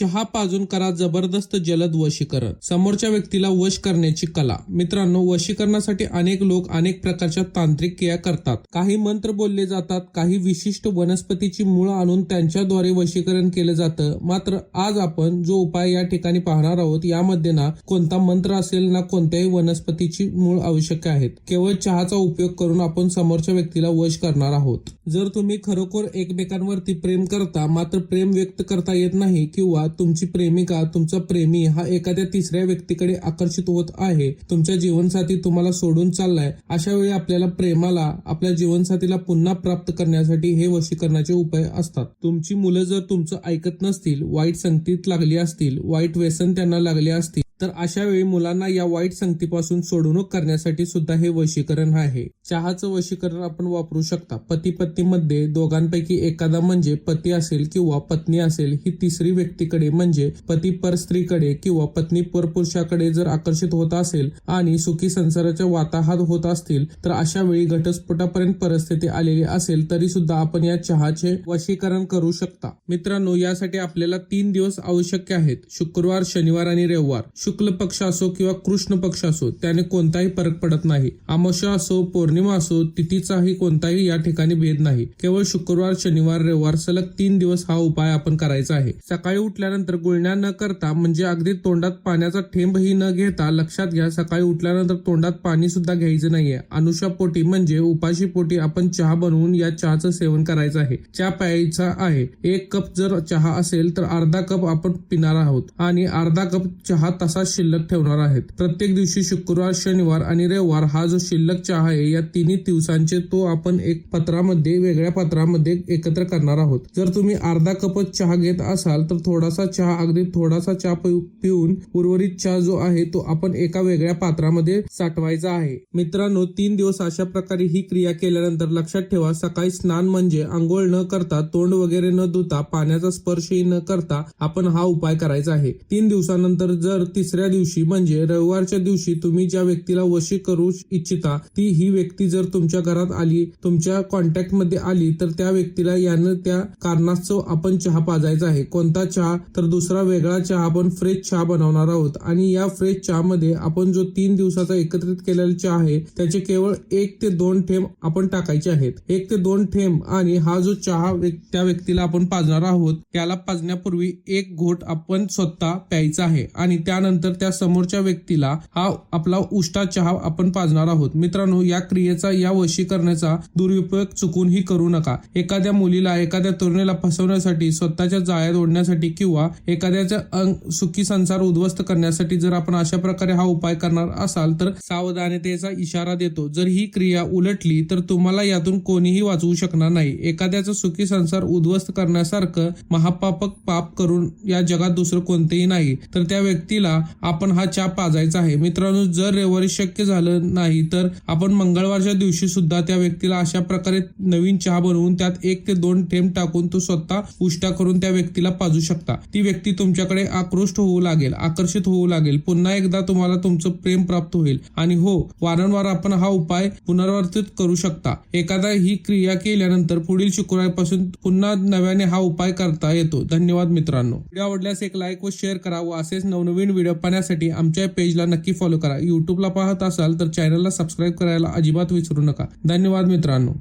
चहा पाजून करा जबरदस्त जलद वशीकरण. समोरच्या व्यक्तीला वश करण्याची कला. मित्रांनो वशीकरणासाठी अनेक लोक अनेक प्रकारच्या तांत्रिक क्रिया करतात. काही मंत्र बोलले जातात काही विशिष्ट वनस्पतीची मूळ आणून त्यांच्याद्वारे वशीकरण केलं जातं. मात्र आज आपण जो उपाय या ठिकाणी पाहणार आहोत यामध्ये ना कोणता मंत्र असेल ना कोणत्याही वनस्पतीची मूळ आवश्यक आहेत. केवळ चहाचा उपयोग करून आपण समोरच्या व्यक्तीला वश करणार आहोत. जर तुम्ही खरोखर एकमेकांवरती प्रेम करता मात्र प्रेम व्यक्त करता येत नाही किंवा तुमची प्रेमिका तुमचा प्रेमी हा एखाद्या तिसऱ्या व्यक्तीकडे आकर्षित होत आहे. तुमच्या जीवनसाथी तुम्हाला सोडून चाललाय. अशा वेळी आपल्याला प्रेमाला आपल्या जीवनसाथीला पुन्हा प्राप्त करण्यासाठी हे वशीकरणाचे उपाय असतात. तुमची मुलं जर तुमचं ऐकत नसतील वाईट संगतीत लागली असतील वाईट व्यसन त्यांना लागले असतील तर अशा वेळी मुलांना या वाईट संगतीपासून सोडवणूक करण्यासाठी सुद्धा हे वशीकरण आहे. चहाचं वशीकरण आपण वापरू शकता. पती पत्नीमध्ये दोघांपैकी एखादा म्हणजे पती असेल किंवा पत्नी असेल ही तिसरी व्यक्तीकडे म्हणजे पती पर स्त्रीकडे किंवा पत्नी पर पुरुषाकडे जर आकर्षित होत असेल आणि सुखी संसाराच्या वाताहात होत असतील तर अशा वेळी घटस्फोटापर्यंत परिस्थिती आलेली असेल तरी सुद्धा आपण या चहाचे वशीकरण करू शकता. मित्रांनो यासाठी आपल्याला तीन दिवस आवश्यक आहेत. शुक्रवार शनिवार आणि रविवार. शुक्ल पक्ष असो किंवा कृष्ण पक्ष असो त्याने कोणताही फरक पडत नाही. अमावस्या असो पौर्णिमा असो तिथीचाही कोणताही या ठिकाणी भेद नाही. केवळ शुक्रवार शनिवार रविवार सलग तीन दिवस हा उपाय आपण करायचा आहे. सकाळी उठल्यानंतर गुळण्या न करता म्हणजे अगदी तोंडात पाण्याचा थेंबही न घेता लक्षात घ्या सकाळी उठल्यानंतर तोंडात पाणी सुद्धा घ्यायचं नाहीये. अनुषा पोटी म्हणजे उपाशी पोटी आपण चहा बनवून या चहाचं सेवन करायचं आहे. चहा प्यायचा आहे. एक कप जर चहा असेल तर अर्धा कप आपण पिणार आहोत. आणि अर्धा कप चहा तसा शिल्लक ठेवणार आहेत. प्रत्येक दिवशी शुक्रवार शनिवार आणि रविवार हा जो शिल्लक चहा आहे या तिन्ही दिवसांचे तो आपण एक पत्रामध्ये वेगळ्या पत्रामध्ये एकत्र करणार आहोत. जर तुम्ही अर्धा कपच चहा घेत असाल तर थोडासा चहा अगदी थोडासा चहा पिऊन उर्वरित चहा जो आहे तो आपण एका वेगळ्या पात्रामध्ये साठवायचा आहे. मित्रांनो तीन दिवस अशा प्रकारे ही क्रिया केल्यानंतर लक्षात ठेवा सकाळी स्नान म्हणजे आंघोळ न करता तोंड वगैरे न धुता पाण्याचा स्पर्शही न करता आपण हा उपाय करायचा आहे. तीन दिवसानंतर जर तिसऱ्या दिवशी म्हणजे रविवारच्या दिवशी तुम्ही ज्या व्यक्तीला वशी करू इच्छिता ती ही व्यक्ती जर तुमच्या घरात आली तुमच्या कॉन्टॅक्टमध्ये आली तर त्या व्यक्तीला यानं त्या कारणास्तव आपण चहा पाजायचा आहे. कोणता चहा? तर दुसरा वेगळा चहा आपण फ्रेश चहा बनवणार आहोत. आणि या फ्रेश चहामध्ये आपण जो तीन दिवसाचा एकत्रित केलेला चहा आहे त्याचे केवळ एक ते दोन थेंब आपण टाकायचे आहेत. एक ते दोन थेंब आणि हा जो चहा त्या व्यक्तीला आपण पाजणार आहोत त्याला पाजण्यापूर्वी एक घोट आपण स्वतः प्यायचा आहे. आणि त्यानंतर त्या समोरच्या व्यक्तीला हा आपला उष्टा चहा आपण पाजणार आहोत. मित्रांनो या क्रियेचा या वशीकरणाचा दुरुपयोग चुकूनही करू नका. एखाद्या मुलीला एखाद्या तरुणीला फसवण्यासाठी स्वतःच्या जाळ्यात ओढण्यासाठी किंवा एखाद्याचा अंग सुखी संसार उद्ध्वस्त करण्यासाठी जर आपण अशा प्रकारे हा उपाय करणार असाल तर सावधानतेचा इशारा देतो. जर ही क्रिया उलटली तर तुम्हाला यातून कोणीही वाचवू शकणार नाही. एखाद्याचा सुखी संसार उद्ध्वस्त करण्यासारखं महापापक पाप करून या जगात दुसरं कोणतेही नाही. तर त्या व्यक्तीला आपण हा चहा पाजायचा आहे. मित्रांनो जर रविवारी शक्य झालं नाही तर आपण मंगळवारच्या दिवशी सुद्धा त्या व्यक्तीला अशा प्रकारे नवीन चहा बनवून त्यात एक ते दोन थेंब टाकून तो स्वतः उष्टा करून त्या व्यक्तीला पाजू शकता. ती व्यक्ती तुमच्याकडे आकृष्ट होऊ लागेल आकर्षित होऊ लागेल. पुन्हा एकदा तुम्हाला तुमचं प्रेम प्राप्त होईल. आणि हो वारंवार आपण हा उपाय पुनरावर्तित करू शकता. एखादा ही क्रिया केल्यानंतर पुढील शुक्रवारपासून पुन्हा नव्याने हा उपाय करता येतो. धन्यवाद मित्रांनो. व्हिडिओ आवडल्यास एक लाईक व शेअर करा व असेच नवनवीन व्हिडिओ पाहण्यासाठी आमच्या पेजला नक्की फॉलो करा. युट्यूबला पाहत असाल तर चॅनलला सबस्क्राईब करायला अजिबात विसरू नका. धन्यवाद मित्रांनो.